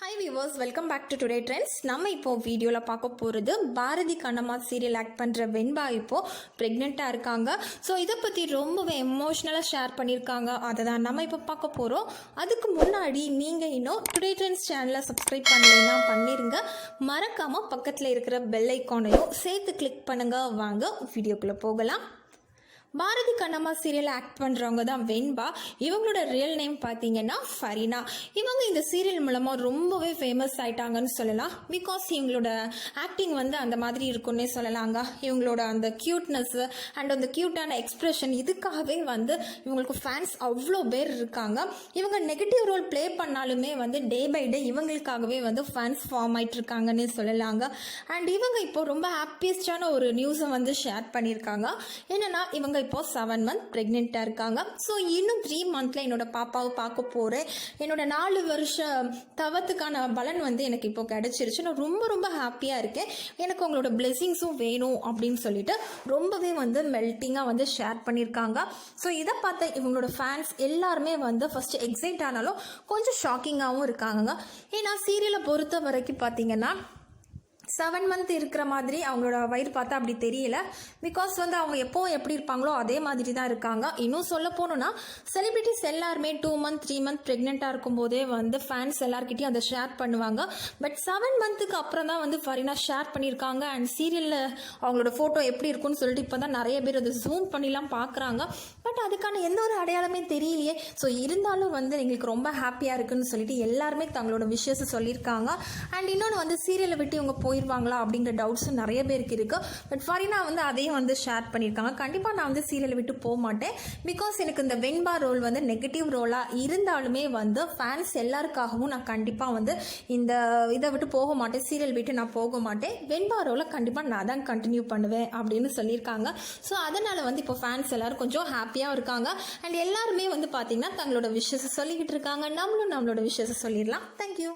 Hi viewers welcome back to today trends நம்ம இப்போ வீடியோவில் பார்க்க போகிறது பாரதி கண்ணம்மா சீரியல் ஆக்ட் பண்ணுற வெண்பா இப்போ ப்ரெக்னெண்ட்டாக இருக்காங்க. ஸோ இதை பற்றி ரொம்பவே எமோஷ்னலாக ஷேர் பண்ணியிருக்காங்க. அதை தான் நம்ம இப்போ பார்க்க போகிறோம் அதுக்கு முன்னாடி நீங்கள் இன்னும் டுடே ட்ரெண்ட்ஸ் சேனலை சப்ஸ்கிரைப் பண்ணலைன்னா பண்ணிருங்க. மறக்காமல் பக்கத்தில் இருக்கிற பெல் ஐக்கானையும் சேர்த்து கிளிக் பண்ணுங்க. வாங்க வீடியோக்குள்ளே போகலாம். பாரதி கண்ணம்மா சீரியல் ஆக்ட் பண்ணுறவங்க தான் வெண்பா. இவங்களோட ரியல் நேம் பார்த்தீங்கன்னா ஃபரினா. இவங்க இந்த சீரியல் மூலமாக ரொம்பவே ஃபேமஸ் ஆயிட்டாங்கன்னு சொல்லலாம். பிகாஸ் இவங்களோட ஆக்டிங் வந்து அந்த மாதிரி இருக்குன்னே சொல்லலாங்க. இவங்களோட அந்த க்யூட்னஸ் அண்ட் அந்த க்யூட்டான எக்ஸ்ப்ரெஷன் இதுக்காகவே வந்து இவங்களுக்கு ஃபேன்ஸ் அவ்வளோ பேர் இருக்காங்க. இவங்க நெகட்டிவ் ரோல் ப்ளே பண்ணாலுமே வந்து டே பை டே இவங்களுக்காகவே வந்து ஃபேன்ஸ் ஃபார்ம் ஆகிட்டு இருக்காங்கன்னு சொல்லலாங்க. அண்ட் இவங்க இப்போ ரொம்ப ஹாப்பியஸ்டான ஒரு நியூஸை வந்து ஷேர் பண்ணியிருக்காங்க. என்னன்னா இவங்க இப்போ செவன் மந்த் ப்ரெக்னெண்ட்டாக இருக்காங்க. ஸோ இன்னும் த்ரீ மந்த்தில் என்னோட பாப்பாவை பார்க்க போகிறேன் என்னோட நாலு வருஷம் தவத்துக்கான பலன் வந்து எனக்கு இப்போ கிடச்சிருச்சு. நான் ரொம்ப ரொம்ப ஹாப்பியாக இருக்கேன். எனக்கு உங்களோட பிளெஸிங்ஸும் வேணும் அப்படின்னு சொல்லிட்டு ரொம்பவே வந்து மெல்ட்டிங்காக வந்து ஷேர் பண்ணியிருக்காங்க ஸோ இதை பார்த்த இவங்களோட ஃபேன்ஸ் எல்லாருமே வந்து ஃபஸ்ட்டு எக்ஸைட் ஆனாலும் கொஞ்சம் ஷாக்கிங்காகவும் இருக்காங்க ஏன்னா சீரியலை பொறுத்த வரைக்கும் பார்த்தீங்கன்னா செவன் மந்த் இருக்கிற மாதிரி அவங்களோட வயிறு பார்த்தா அப்படி தெரியல. பிகாஸ் வந்து அவங்க எப்போவும் எப்படி இருப்பாங்களோ அதே மாதிரி தான் இருக்காங்க. இன்னும் சொல்ல போகணுன்னா செலிபிரிட்டிஸ் எல்லாருமே டூ மந்த் த்ரீ மந்த் ப்ரெக்னெண்ட்டாக இருக்கும்போதே வந்து ஃபேன்ஸ் எல்லாருக்கிட்டையும் அதை ஷேர் பண்ணுவாங்க. பட் செவன் மந்த்துக்கு அப்புறம் தான் வந்து ஃபரினா ஷேர் பண்ணியிருக்காங்க. அண்ட் சீரியலில் அவங்களோட ஃபோட்டோ எப்படி இருக்கும்னு சொல்லிட்டு இப்போ தான் நிறைய பேர் அதை ஜூம் பண்ணிலாம் பார்க்குறாங்க. பட் அதுக்கான எந்த ஒரு அடையாளமே தெரியலையே. ஸோ இருந்தாலும் வந்து எங்களுக்கு ரொம்ப ஹாப்பியாக இருக்குன்னு சொல்லிட்டு எல்லாருமே தங்களோட விஷயத்தை சொல்லியிருக்காங்க. அண்ட் இன்னொன்று வந்து சீரியலை விட்டு இவங்க போயிடுவாங்களா அப்படிங்கிற டவுட்ஸும் நிறைய பேருக்கு இருக்குது பட் ஃபரினா வந்து அதையும் வந்து ஷேர் பண்ணியிருக்காங்க. கண்டிப்பாக நான் வந்து சீரியலை விட்டு போக மாட்டேன். பிகாஸ் எனக்கு இந்த வெண்பா ரோல் வந்து நெகட்டிவ் ரோலாக இருந்தாலுமே வந்து ஃபேன்ஸ் எல்லாருக்காகவும் நான் கண்டிப்பாக வந்து இந்த இதை விட்டு போக மாட்டேன். சீரியல் விட்டு நான் போக மாட்டேன். வெண்பா ரோலை கண்டிப்பாக நான் தான் கண்டினியூ பண்ணுவேன் அப்படின்னு சொல்லியிருக்காங்க. ஸோ அதனால் வந்து இப்போ ஃபேன்ஸ் எல்லோரும் கொஞ்சம் ஹாப்பியாக இருக்காங்க. அண்ட் எல்லாருமே வந்து பார்த்தீங்கன்னா தங்களோட விஷயத்தை சொல்லிக்கிட்டு இருக்காங்க. நம்மளும் நம்மளோட விஷயத்தை சொல்லிடலாம். தேங்க்யூ